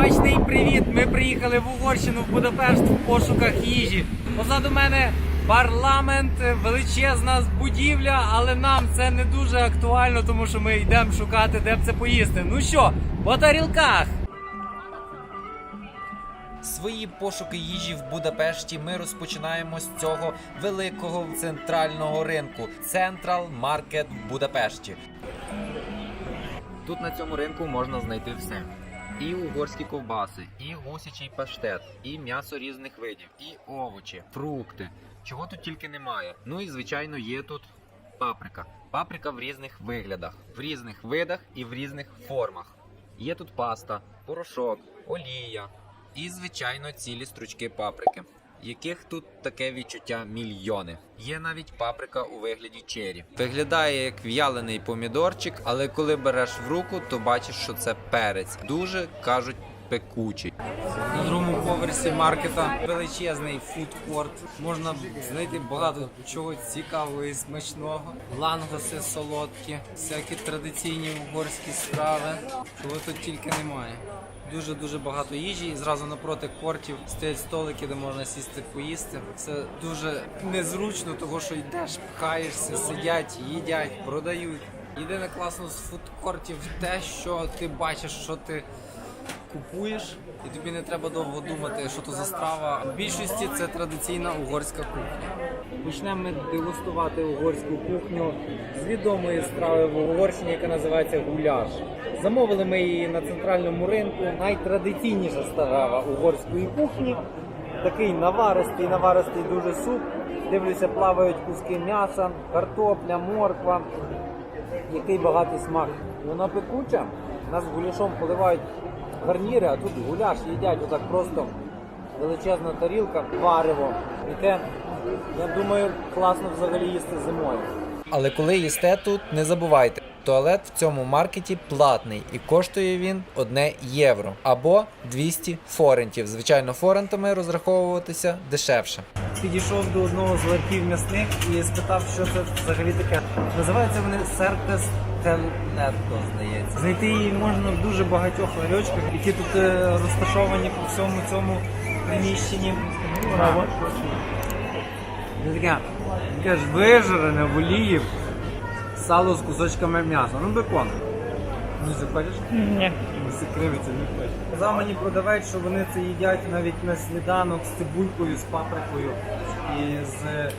Смачний привіт! Ми приїхали в Угорщину в Будапешт в пошуках їжі. Позаду мене парламент, величезна будівля, але нам це не дуже актуально, тому що ми йдемо шукати, де б це поїсти. Ну що, по тарілках! Свої пошуки їжі в Будапешті ми розпочинаємо з цього великого центрального ринку Central Market в Будапешті. Тут на цьому ринку можна знайти все. І угорські ковбаси, і гусячий паштет, і м'ясо різних видів, і овочі, фрукти. Чого тут тільки немає. Ну і звичайно є тут паприка. Паприка в різних виглядах, в різних видах і в різних формах. Є тут паста, порошок, олія і, звичайно, цілі стручки паприки, яких тут таке відчуття мільйони. Є навіть паприка у вигляді чері. Виглядає як в'ялений помідорчик, але коли береш в руку, то бачиш, що це перець. Дуже кажуть. Пекучий. На другому поверсі маркета величезний фудкорт. Можна знайти багато чого цікавого і смачного. Лангоси солодкі, всякі традиційні угорські страви. Чого тут тільки немає. Дуже дуже багато їжі, і зразу напроти кортів стоять столики, де можна сісти поїсти. Це дуже незручно, того що йдеш, пхаєшся, сидять, їдять, продають. Єдине класно з фудкортів те, що ти бачиш, що ти купуєш, і тобі не треба довго думати, що то за страва. В більшості це традиційна угорська кухня. Почнемо ми дегустувати угорську кухню з відомої страви в Угорщині, яка називається гуляш. Замовили ми її на центральному ринку. Найтрадиційніша страва угорської кухні. Такий наваристий, наваристий дуже суп. Дивлюся, плавають куски м'яса, картопля, морква. Який багатий смак. Вона пекуча. Нас гуляшом поливають гарніри, а тут гуляш їдять отак просто величезна тарілка, варево. І те, я думаю, класно взагалі їсти зимою. Але коли їсте тут, не забувайте. Туалет в цьому маркеті платний і коштує він 1 євро або 200 форентів. Звичайно, форентами розраховуватися дешевше. Підійшов до одного з ларьків м'ясних і спитав, що це взагалі таке. Називаються вони Сертес Телнетто, здається. Знайти її можна в дуже багатьох ларьочках, які тут е, розташовані по всьому цьому приміщенні. Це таке, таке ж вижарене в олії, сало з кусочками м'яса. Ну, бекон. Не захочеш? Ні. Не кривиться, не хоче. Казав мені продавець, що вони це їдять навіть на сніданок з цибулькою, з паприкою і з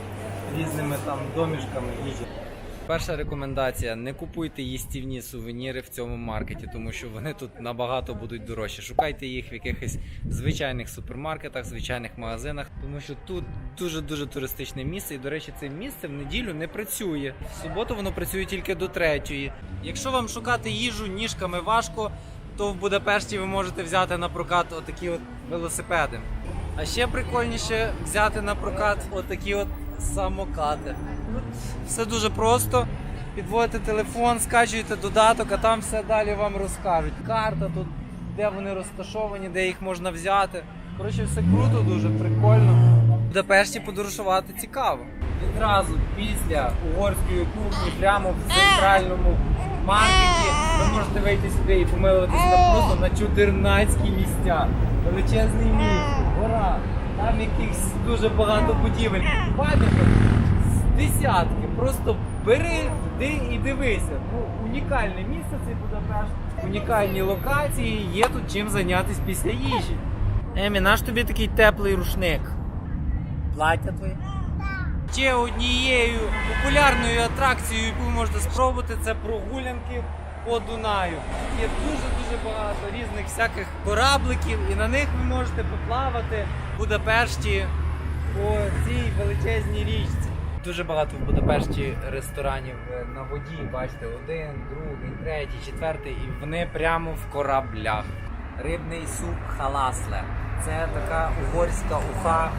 різними там домішками їжі. Перша рекомендація: не купуйте їстівні сувеніри в цьому маркеті, тому що вони тут набагато будуть дорожчі. Шукайте їх в якихось звичайних супермаркетах, звичайних магазинах, тому що тут дуже дуже туристичне місце. І до речі, це місце в неділю не працює. В суботу воно працює тільки до третьої. Якщо вам шукати їжу ніжками важко, то в Будапешті ви можете взяти на прокат отакі от велосипеди. А ще прикольніше взяти на прокат отакі от самокати. Все дуже просто. Підводите телефон, скачуєте додаток, а там все далі вам розкажуть. Карта тут, де вони розташовані, де їх можна взяти. Коротше, все круто, дуже прикольно. В Будапешті подорожувати цікаво. Відразу після угорської кухні, прямо в центральному маркеті, ви можете вийти сюди і помилуватися просто на чудернацькі місця. Величезний міст, гора, там якихось дуже багато будівель. Пам'яток з десятки. Просто бери, йди і дивися. Ну, унікальне місце цей Будапешт, унікальні локації, є тут чим зайнятися після їжі. Емі, наш тобі такий теплий рушник. Плаття твоє? Ще однією популярною атракцією, яку ви можете спробувати, це прогулянки по Дунаю. Є дуже-дуже багато різних всяких корабликів, і на них ви можете поплавати в Будапешті по цій величезній річці. Дуже багато в Будапешті ресторанів е, на воді. Бачите, один, другий, третій, четвертий, і вони прямо в кораблях. Рибний суп халасле. Це така угорська уха,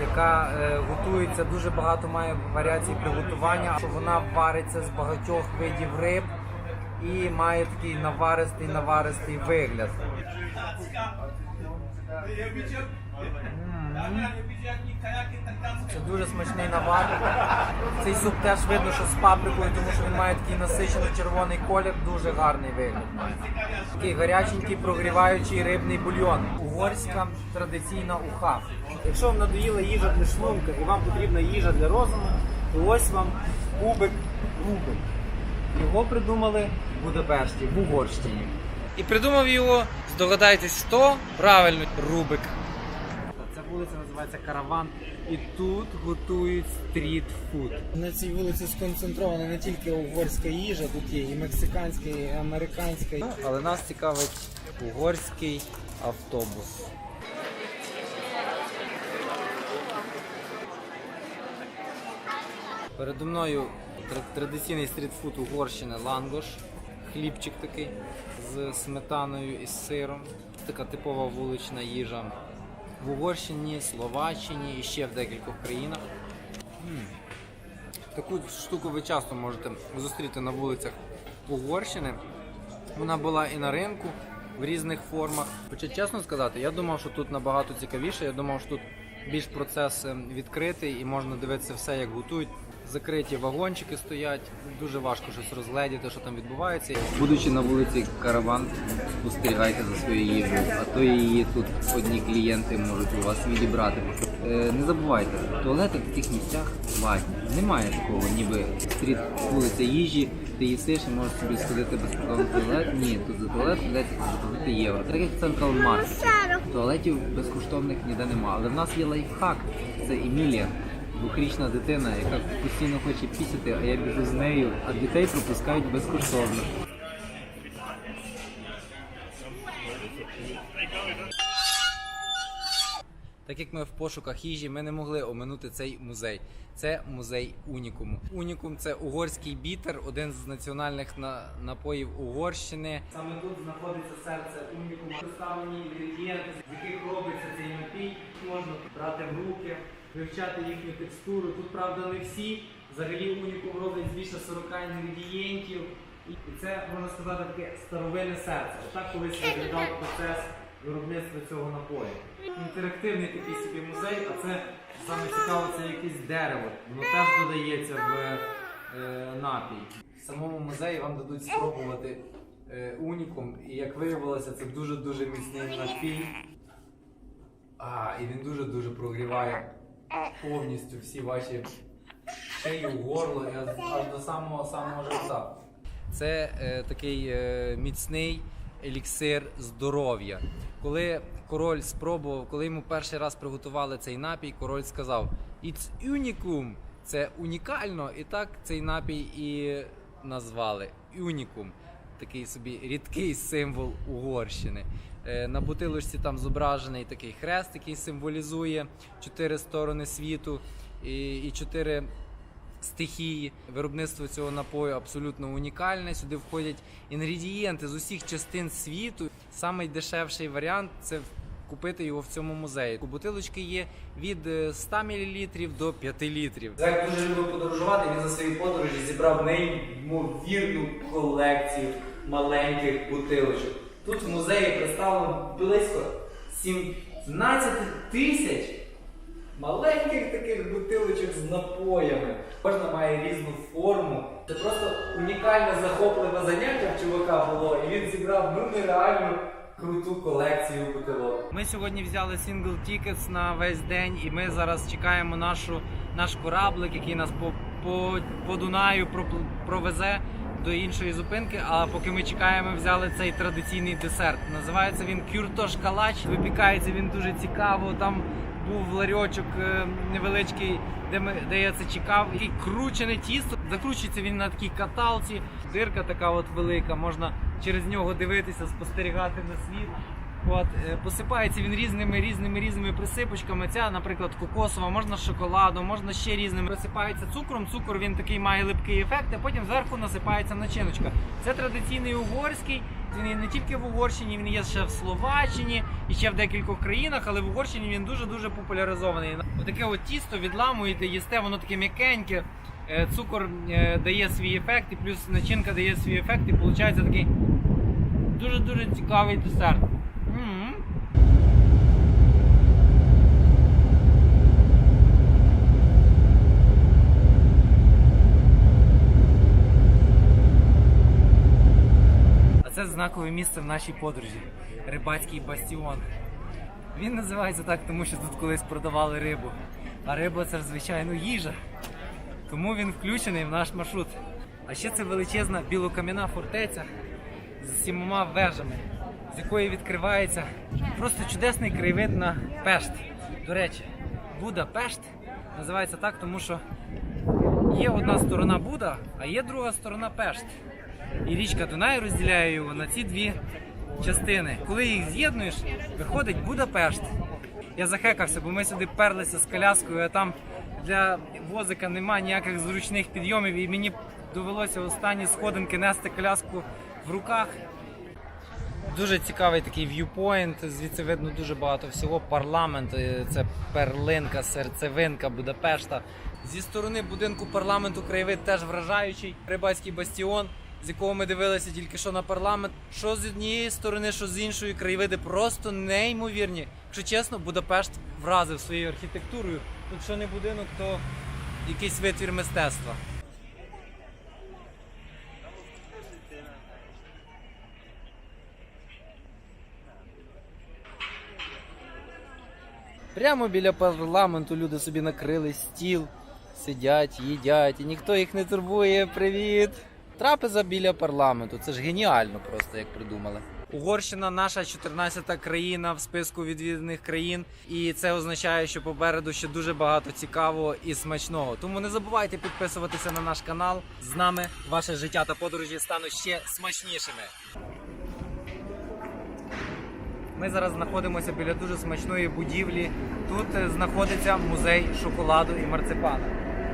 яка е, готується дуже багато має варіацій приготування. Вона вариться з багатьох видів риб і має такий наваристий наваристий вигляд. Це дуже смачний навар. Цей суп теж видно, що з паприкою, тому що він має такий насичений червоний колір, дуже гарний вигляд. Такий гаряченький прогріваючий рибний бульйон. Угорська традиційна уха. Якщо вам надоїла їжа для шлунка і вам потрібна їжа для розуму, то ось вам кубик рубик. Його придумали в Будапешті, в Угорщині. І придумав його, здогадайтесь, хто? Правильно, Рубик. Ця вулиця називається Караван, і тут готують стріт-фуд. На цій вулиці сконцентрована не тільки угорська їжа, тут є і мексиканська, і американська. Але нас цікавить угорський автобус. Передо мною традиційний стрітфуд Угорщини лангош, хлібчик такий з сметаною і з сиром. Така типова вулична їжа в Угорщині, Словаччині і ще в декількох країнах. Таку штуку ви часто можете зустріти на вулицях Угорщини. Вона була і на ринку в різних формах. Хоча чесно сказати, я думав, що тут набагато цікавіше. Я думав, що тут більш процес ем, відкритий і можна дивитися все, як готують. Закриті вагончики стоять, дуже важко щось розгледіти, що там відбувається. Будучи на вулиці Караван, спостерігайте за своєю їжею, а то її тут одні клієнти можуть у вас відібрати. Е, не забувайте, туалети в таких місцях платні. Немає такого, ніби стріт вулиця їжі, ти їсиш і можеш собі сходити в туалет. Ні, тут за туалет прийдеться заплатити євро. Так як Централ Маркет. Туалетів безкоштовних ніде нема. Але в нас є лайфхак. Це Емілія. Двохрічна дитина, яка постійно хоче пісяти, а я біжу з нею, а дітей пропускають безкоштовно. Так як ми в пошуках їжі, ми не могли оминути цей музей. Це музей Унікуму. Унікум це угорський бітер, один з національних на- напоїв Угорщини. Саме тут знаходиться серце Унікуму. Представлені інгредієнти, з яких робиться цей напій. Можна брати в руки, вивчати їхню текстуру. Тут правда не всі. Взагалі Унікум роблять більше 40 інгредієнтів. І це можна сказати таке старовинне серце. Отак колись виглядав процес виробництва цього напою. Інтерактивний такий собі музей, а це саме цікаво, це якесь дерево. Воно теж додається в е, напій. В самому музеї вам дадуть спробувати е, унікум, і як виявилося, це дуже-дуже міцний напій. А, і він дуже-дуже прогріває повністю всі ваші шиї, горло і аж до самого самого живота. Це е, такий е, міцний еліксир здоров'я. Коли король спробував, коли йому перший раз приготували цей напій, король сказав: It's unicum, це унікально, і так цей напій і назвали Юнікум. Такий собі рідкий символ Угорщини. Е, На бутилочці там зображений такий хрест, який символізує чотири сторони світу і, і чотири стихії. Виробництво цього напою абсолютно унікальне. Сюди входять інгредієнти з усіх частин світу. Самий дешевший варіант це купити його в цьому музеї. Бутилочки є від е, 100 мл до 5 літрів. Зек дуже любив подорожувати. Він за свої подорожі зібрав неймовірну колекцію маленьких бутилочок. Тут в музеї представлено близько 17 тисяч маленьких таких бутилочок з напоями. Кожна має різну форму. Це просто унікальне захопливе заняття в чувака було, і він зібрав ну нереальну круту колекцію бутилок. Ми сьогодні взяли сингл тікетс на весь день, і ми зараз чекаємо нашу, наш кораблик, який нас по, по, по Дунаю провезе. До іншої зупинки, а поки ми чекаємо, ми взяли цей традиційний десерт. Називається він кюртош калач. Випікається він дуже цікаво. Там був ларьочок е, невеличкий, де ми де я це чекав. І кручене тісто. Закручується він на такій каталці. Дирка така от велика. Можна через нього дивитися, спостерігати на світ. От е, посипається він різними різними різними присипочками. Ця, наприклад, кокосова, можна з шоколадом, можна ще різними. Присипається цукром. Цукор він такий має липкий ефект, а потім зверху насипається начиночка. Це традиційний угорський. Він є не тільки в Угорщині, він є ще в Словаччині і ще в декількох країнах, але в Угорщині він дуже дуже популяризований. Отаке от тісто відламуєте, їсте, воно таке м'якеньке. Е, Цукор е, дає свій ефект, і плюс начинка дає свій ефект, і виходить такий дуже-дуже цікавий десерт. М. А це знакове місце в нашій подорожі. Рибацький бастіон. Він називається так, тому що тут колись продавали рибу. А риба це звичайно їжа. Тому він включений в наш маршрут. А ще це величезна білокам'яна фортеця з сімома вежами, з якої відкривається просто чудесний краєвид на Пешт. До речі, Буда-Пешт називається так, тому що є одна сторона Буда, а є друга сторона Пешт. І річка Дунай розділяє його на ці дві частини. Коли їх з'єднуєш, виходить Будапешт. Я захекався, бо ми сюди перлися з коляскою, а там для возика немає ніяких зручних підйомів, і мені довелося останні сходинки нести коляску в руках. Дуже цікавий такий в'юпойнт. Звідси видно дуже багато всього. Парламент е, це перлинка, серцевинка Будапешта. Зі сторони будинку парламенту краєвид теж вражаючий. Рибацький бастіон, з якого ми дивилися тільки що на парламент. Що з однієї сторони, що з іншої краєвиди просто неймовірні. Якщо чесно, Будапешт вразив своєю архітектурою. Тут що не будинок, то якийсь витвір мистецтва. Прямо біля парламенту люди собі накрили стіл, сидять, їдять, і ніхто їх не турбує. Привіт! Трапеза біля парламенту. Це ж геніально просто, як придумали. Угорщина наша 14-та країна в списку відвіданих країн, і це означає, що попереду ще дуже багато цікавого і смачного. Тому не забувайте підписуватися на наш канал. З нами ваше життя та подорожі стануть ще смачнішими. Ми зараз знаходимося біля дуже смачної будівлі. Тут е, знаходиться музей шоколаду і марципана.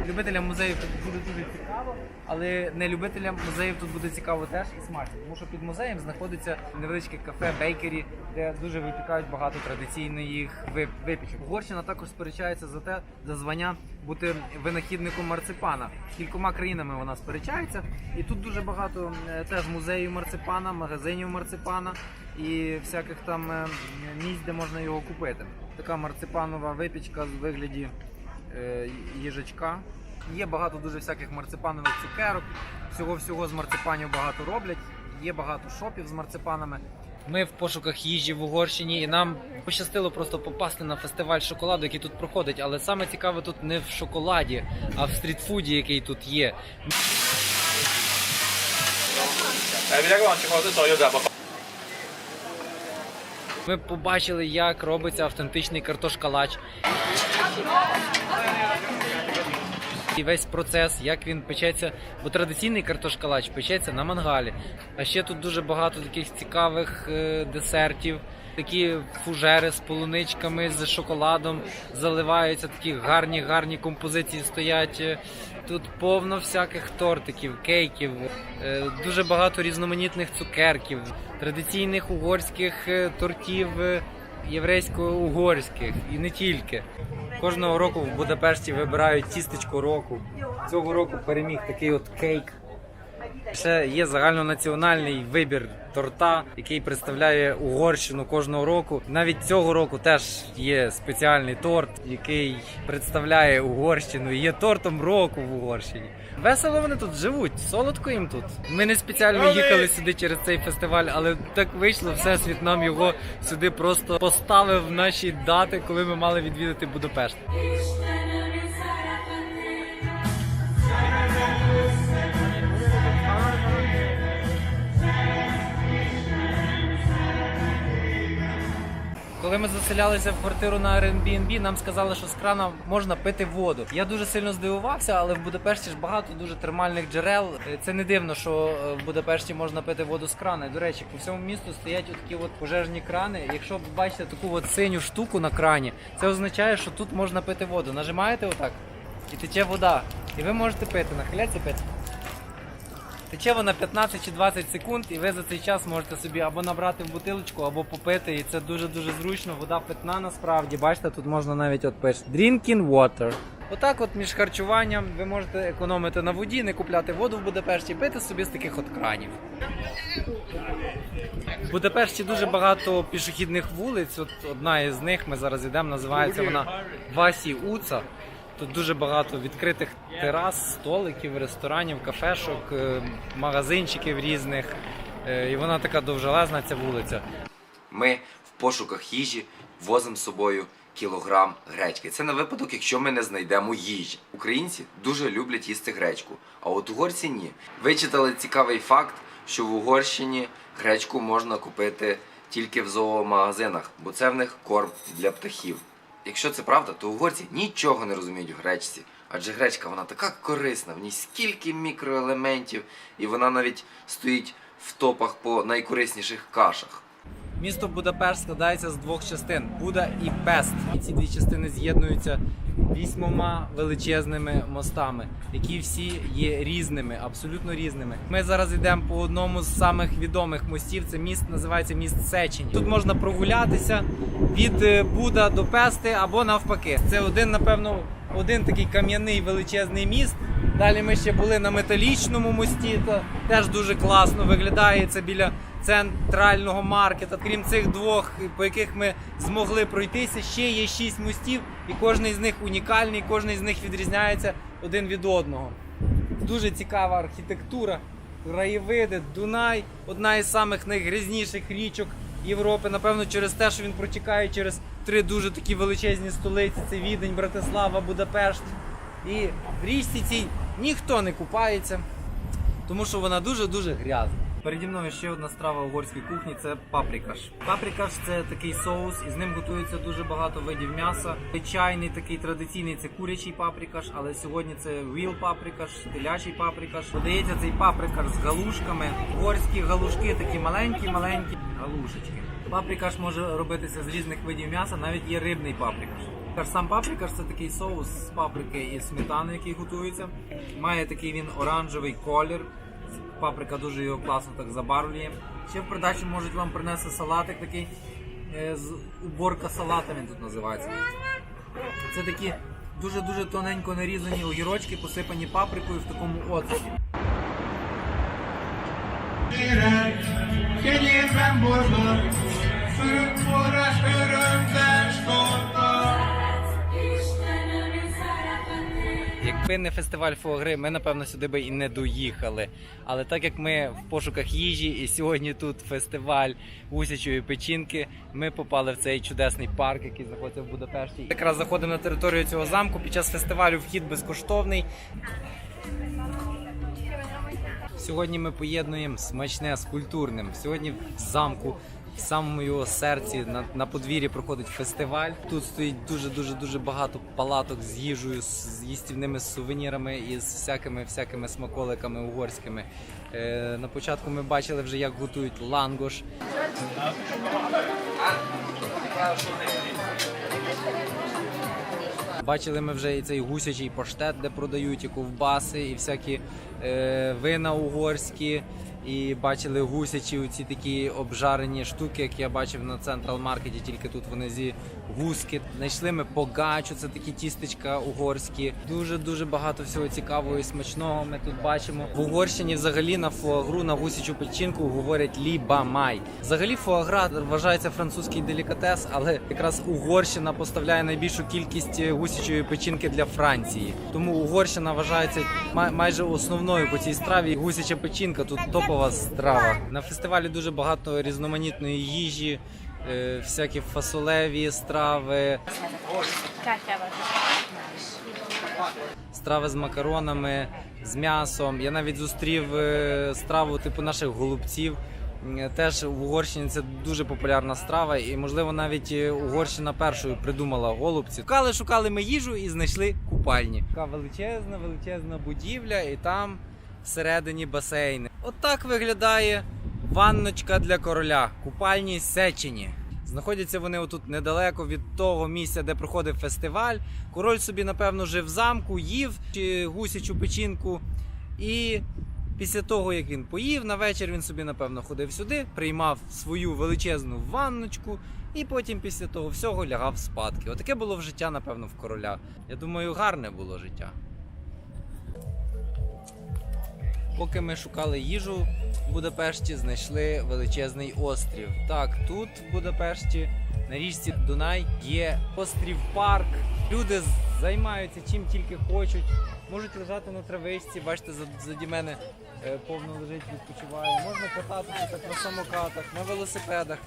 Любителям тут буде дуже цікаво, але не любителям музеїв тут буде цікаво теж і смачно, тому що під музеєм знаходиться невеличке кафе бейкері, де дуже випікають багато традиційних вип- випічок. Угорщина також сперечається за те, за звання бути винахідником марципана. Кількома країнами вона сперечається, і тут дуже багато теж музеїв марципана, магазинів марципана і всяких там е, місць, де можна його купити. Така марципанова випічка з вигляді е, їжачка. Є багато дуже всяких марципанових цукерок. Всього всього з марципанів багато роблять. Є багато шопів з марципанами. Ми в пошуках їжі в Угорщині, і нам пощастило просто попасти на фестиваль шоколаду, який тут проходить. Але саме цікаве тут не в шоколаді, а в стрітфуді, який тут є. Ми побачили, як робиться автентичний картошкалач. І весь процес, як він печеться, бо традиційний картошкалач печеться на мангалі. А ще тут дуже багато таких цікавих е, десертів, такі фужери з полуничками, з шоколадом заливаються, такі гарні, гарні композиції стоять. Е, Тут повно всяких тортиків, кейків, е, дуже багато різноманітних цукерків, традиційних угорських тортів єврейсько-угорських і не тільки. Кожного року в Будапешті вибирають тістечко року. Цього року переміг такий от кейк. Ще є загальнонаціональний вибір торта, який представляє Угорщину кожного року. Навіть цього року теж є спеціальний торт, який представляє Угорщину. Є тортом року в Угорщині. Весело вони тут живуть, солодко їм тут. Ми не спеціально їхали сюди через цей фестиваль, але так вийшло. Всесвіт нам його сюди просто поставив в наші дати, коли ми мали відвідати Будапешт. Коли ми заселялися в квартиру на Airbnb, нам сказали, що з крана можна пити воду. Я дуже сильно здивувався, але в Будапешті ж багато дуже термальних джерел. Е, Це не дивно, що е, в Будапешті можна пити воду з крана. До речі, по всьому місту стоять такі от пожежні крани. Якщо ви бачите таку от синю штуку на крані, це означає, що тут можна пити воду. Нажимаєте отак і тече вода. І ви можете пити, нахиляться пити. Тече вона 15 чи 20 секунд, і ви за цей час можете собі або набрати в бутилочку, або попити. І це дуже дуже зручно. Вода питна насправді. Бачите, тут можна навіть от пише Drinking water. Отак, от між харчуванням ви можете економити на воді, не купляти воду в Будапешті, пити собі з таких от кранів. В Будапешті дуже багато пішохідних вулиць. От одна із них ми зараз йдемо, називається вона Васі Уца. Тут дуже багато відкритих терас, столиків, ресторанів, кафешок, е, магазинчиків різних. Е, І вона така довжелезна, ця вулиця. Ми в пошуках їжі возимо з собою кілограм гречки. Це на випадок, якщо ми не знайдемо їжі. Українці дуже люблять їсти гречку, а от угорці ні. Вичитали цікавий факт, що в Угорщині гречку можна купити тільки в зоомагазинах, бо це в них корм для птахів. Якщо це правда, то угорці нічого не розуміють в гречці. Адже гречка вона така корисна, в ній скільки мікроелементів, і вона навіть стоїть в топах по найкорисніших кашах. Місто Будапешт складається з двох частин Буда і Пест. І ці дві частини з'єднуються вісьмома величезними мостами, які всі є різними, абсолютно різними. Ми зараз йдемо по одному з самих відомих мостів. Це міст називається міст Сечені. Тут можна прогулятися від е, Буда до Пести або навпаки. Це один, напевно, один такий кам'яний величезний міст. Далі ми ще були на металічному мості, теж дуже класно виглядає. Це біля центрального маркета. Крім цих двох, по яких ми змогли пройтися, ще є шість мостів, і кожен з них унікальний, кожен з них відрізняється один від одного. Дуже цікава архітектура, краєвиди, Дунай одна із самих найгрязніших річок Європи. Напевно, через те, що він протікає через три дуже такі величезні столиці: це Відень, Братислава, Будапешт. І в річці цій ніхто не купається, тому що вона дуже-дуже грязна. Переді мною ще одна страва угорської кухні це паприкаш. Паприкаш це такий соус, і з ним готується дуже багато видів м'яса. Звичайний такий традиційний це курячий паприкаш, але сьогодні це віл паприкаш, телячий паприкаш. Подається цей паприкаш з галушками. Угорські галушки такі маленькі-маленькі галушечки. Паприкаш може робитися з різних видів м'яса, навіть є рибний паприкаш. Сам паприкаш це такий соус з паприки і сметани, який готується. Має такий він оранжевий колір. Паприка дуже його класно так забарвлює. Ще в придачу можуть вам принести салатик такий е, з уборка салата він тут називається. Це такі дуже-дуже тоненько нарізані огірочки, посипані паприкою в такому оцеті. Kenyérben boldog, főbb forrás örömben stolta. Якби не фестиваль фуагри, ми напевно сюди би і не доїхали. Але так як ми в пошуках їжі, і сьогодні тут фестиваль гусячої печінки, ми попали в цей чудесний парк, який знаходиться в Будапешті. Якраз заходимо на територію цього замку. Під час фестивалю вхід безкоштовний. Сьогодні ми поєднуємо смачне з культурним. Сьогодні в замку, в самому його серці, на, на подвір'ї проходить фестиваль. Тут стоїть дуже дуже дуже багато палаток з їжею, з їстівними сувенірами і з всякими всякими смаколиками угорськими. Е, на початку ми бачили вже, як готують лангош. Бачили ми вже і цей гусячий паштет, де продають і ковбаси, і всякі е, вина угорські. І бачили гусячі ці такі обжарені штуки, як я бачив на Централ Маркеті, тільки тут вони зі гуски. Знайшли ми погачу, це такі тістечка угорські. Дуже дуже багато всього цікавого і смачного. Ми тут бачимо. В Угорщині взагалі на фуагру на гусячу печінку говорять лібамай. Взагалі фуагра вважається французький делікатес, але якраз Угорщина поставляє найбільшу кількість е, гусячої печінки для Франції. Тому Угорщина вважається май- майже основною по цій страві. Гусяча печінка тут топова страва. На фестивалі дуже багато різноманітної їжі, е, всякі фасолеві страви, страви з макаронами, з м'ясом. Я навіть зустрів е, страву типу наших голубців. Теж в Угорщині це дуже популярна страва, і можливо навіть е, Угорщина першою придумала голубці. Шукали, шукали ми їжу і знайшли купальні. Така величезна, величезна будівля, і там всередині басейни. Отак виглядає ванночка для короля. Купальні Сечені. Знаходяться вони отут недалеко від того місця, де проходив фестиваль. Король собі, напевно, жив в замку, їв чи гусячу печінку. І після того, як він поїв, на вечір він собі, напевно, ходив сюди, приймав свою величезну ванночку і потім після того всього лягав спадки. Отаке було в життя, напевно, в короля. Я думаю, гарне було життя. Поки ми шукали їжу в Будапешті, знайшли величезний острів. Так, тут в Будапешті на річці Дунай є острів парк. Люди займаються чим тільки хочуть. Можуть лежати на травичці. Бачите, заді мене е, повно лежить, відпочиває. Можна кататися так на самокатах, на велосипедах.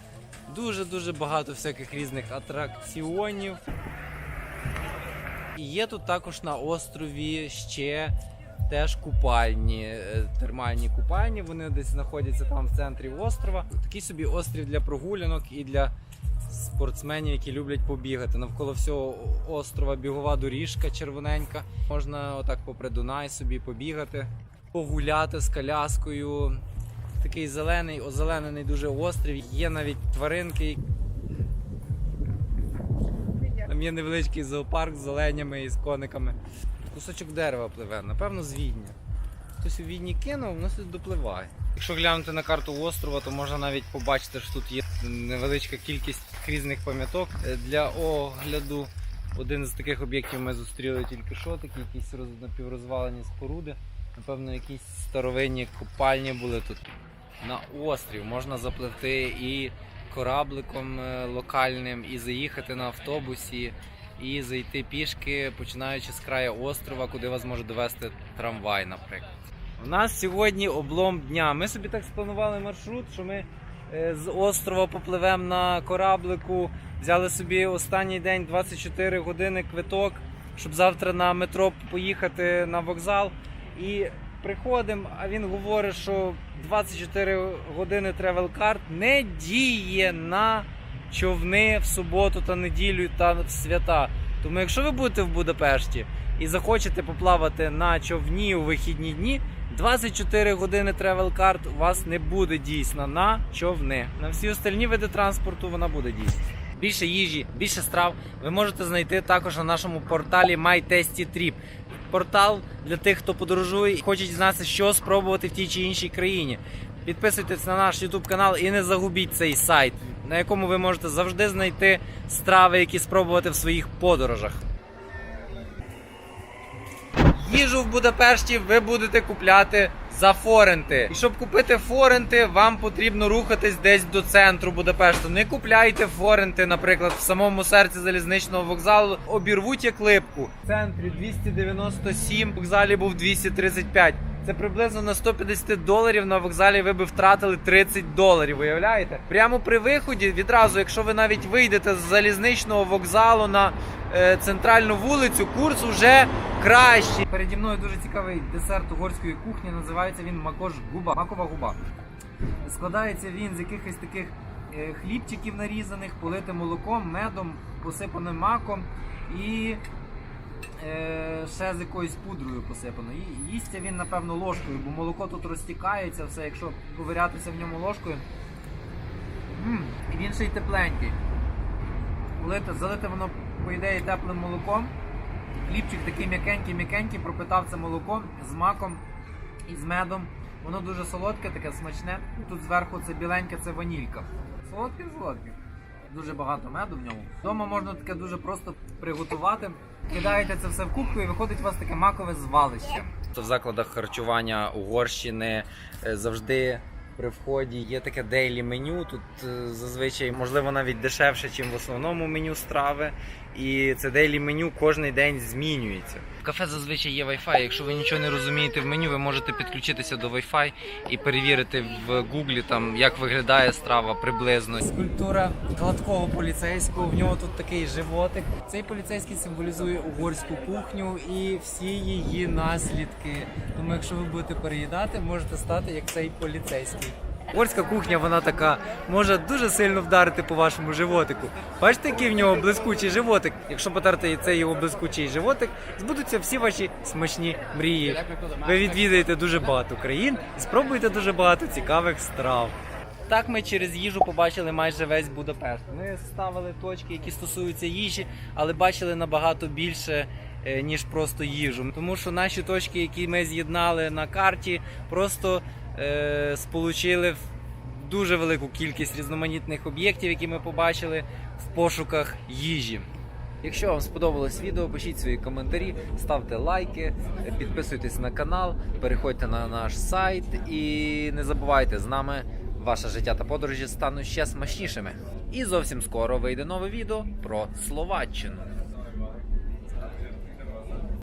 Дуже дуже багато всяких різних атракціонів. І є тут також на острові ще теж купальні, е, термальні купальні. Вони десь знаходяться там в центрі острова. Такий собі острів для прогулянок і для спортсменів, які люблять побігати. Навколо всього острова бігова доріжка червоненька. Можна отак попри Дунай собі побігати, погуляти з коляскою. Такий зелений, озеленений дуже острів. Є навіть тваринки. Там є невеличкий зоопарк з оленями і з кониками. Кусочок дерева пливе, напевно, з Відня. Хтось у Відні кинув, воно сюди допливає. Якщо глянути на карту острова, то можна навіть побачити, що тут є невеличка кількість різних пам'яток Е, для огляду. Один з таких об'єктів ми зустріли тільки що, такі якісь роз... напіврозвалені споруди. Напевно, якісь старовинні купальні були тут. На острів можна запливти і корабликом е, локальним, і заїхати на автобусі, і зайти пішки, починаючи з краю острова, куди вас може довести трамвай, наприклад. У нас сьогодні облом дня. Ми собі так спланували маршрут, що ми е, з острова попливемо на кораблику, взяли собі останній день 24 години квиток, щоб завтра на метро поїхати на вокзал. І приходимо, а він говорить, що 24 години тревел карт не діє на човни в суботу та неділю та в свята. Тому, якщо ви будете в Будапешті і захочете поплавати на човні у вихідні дні, 24 години тревел карт у вас не буде дійсна на човни. На всі остальні види транспорту вона буде дійсна. Більше їжі, більше страв ви можете знайти також на нашому порталі MyTastyTrip. Портал для тих, хто подорожує і хоче дізнатися, що спробувати в тій чи іншій країні. Підписуйтесь на наш YouTube канал і не загубіть цей сайт, на якому ви можете завжди знайти страви, які спробувати в своїх подорожах. Їжу в Будапешті ви будете купляти за форенти. І щоб купити форенти, вам потрібно рухатись десь до центру Будапешту. Не купляйте форенти, наприклад, в самому серці залізничного вокзалу. Обірвуть як липку. В центрі 297, в вокзалі був 235. Це приблизно на 150 доларів на вокзалі ви би втратили 30 доларів. Уявляєте? Прямо при виході, відразу, якщо ви навіть вийдете з залізничного вокзалу на е, центральну вулицю, курс уже кращий. Переді мною дуже цікавий десерт угорської кухні. Називається він макош губа, макова губа. Складається він з якихось таких е, хлібчиків нарізаних, политим молоком, медом, посипаним маком і ще з якоюсь пудрою посипано. І їсться він, напевно, ложкою, бо молоко тут розтікається, все, якщо ковирятися в ньому ложкою. м і він ще й тепленький. Залите воно, по ідеї, теплим молоком. Хлібчик такий м'якенький, м'якенький, пропитав це молоком з маком і з медом. Воно дуже солодке, таке смачне. Тут зверху це біленьке, це ванілька. Солодке, солодке. Дуже багато меду в ньому. Вдома можна таке дуже просто приготувати. Кидаєте це все в кубку і виходить у вас таке макове звалище. В закладах харчування Угорщини е, завжди при вході є таке дейлі меню. Тут е, зазвичай можливо навіть дешевше, ніж в основному меню страви. І це дейлі меню кожен день змінюється. В кафе зазвичай є Wi-Fi. Якщо ви нічого не розумієте в меню, ви можете підключитися до Wi-Fi і перевірити в Гуглі там, як виглядає страва приблизно. Скульптура гладкого поліцейського. В нього тут такий животик. Цей поліцейський символізує угорську кухню і всі її наслідки. Тому, якщо ви будете переїдати, можете стати як цей поліцейський. Угорська кухня, вона така може дуже сильно вдарити по вашому животику. Бачите, який в нього блискучий животик. Якщо потерти цей його блискучий животик, збудуться всі ваші смачні мрії. Ви відвідаєте дуже багато країн і спробуєте дуже багато цікавих страв. Так ми через їжу побачили майже весь Будапешт. Ми ставили точки, які стосуються їжі, але бачили набагато більше. е, Ніж просто їжу, тому що наші точки, які ми з'єднали на карті, просто е, сполучили дуже велику кількість різноманітних об'єктів, які ми побачили в пошуках їжі. Якщо вам сподобалось відео, пишіть свої коментарі, ставте лайки, підписуйтесь на канал, переходьте на наш сайт і не забувайте з нами ваше життя та подорожі стануть ще смачнішими. І зовсім скоро вийде нове відео про Словаччину.